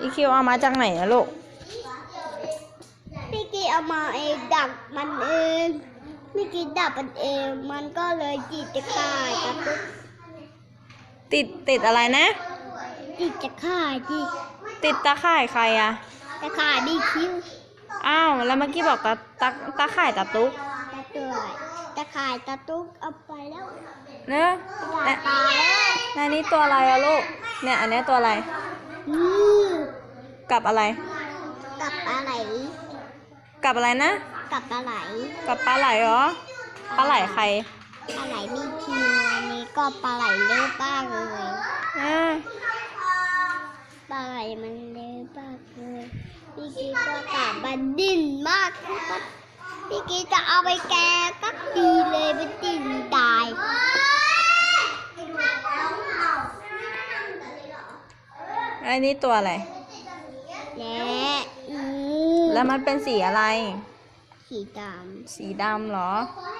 อีคิวเอามาจากไหนอะลูกพี่กีเอามาเองดักมันเองพี่กีดับมันเอง มันก็เลยจีดจะข่ายกระตุกติดติดอะไรนะจีดจะข่ายจีติดตาข่ายใครอะจะข่ายดีคิ้วอ้าวแล้วเมื่อกี้บอกตาตาตาข่ายตาตุ๊กตะตัวจะข่ายตะตุกเอาไปแล้วเนอะหลับตาแล้วในนี้ตัวอะไรอะลูกเนี่ยอันเนี้ยตัวอะไรอืม กับอะไร กับอะไร กับอะไรนะ กับอะไรกับปลาไหลเหรอ ปลาไหลใคร ปลาไหลมีคิวอันนี้ก็ปลาไหลเลือะบ้างเลยอ่าปลาไหลมันเลือะบ้างเลยพี่กีก็ตาบันดิ้นมากครับพี่กีจะเอาไปแกงก็ดีเลยมันดิ้นตาย อันนี้ตัวอะไร และอืมแล้วมันเป็นสีอะไร สีดสีดำเหรอำ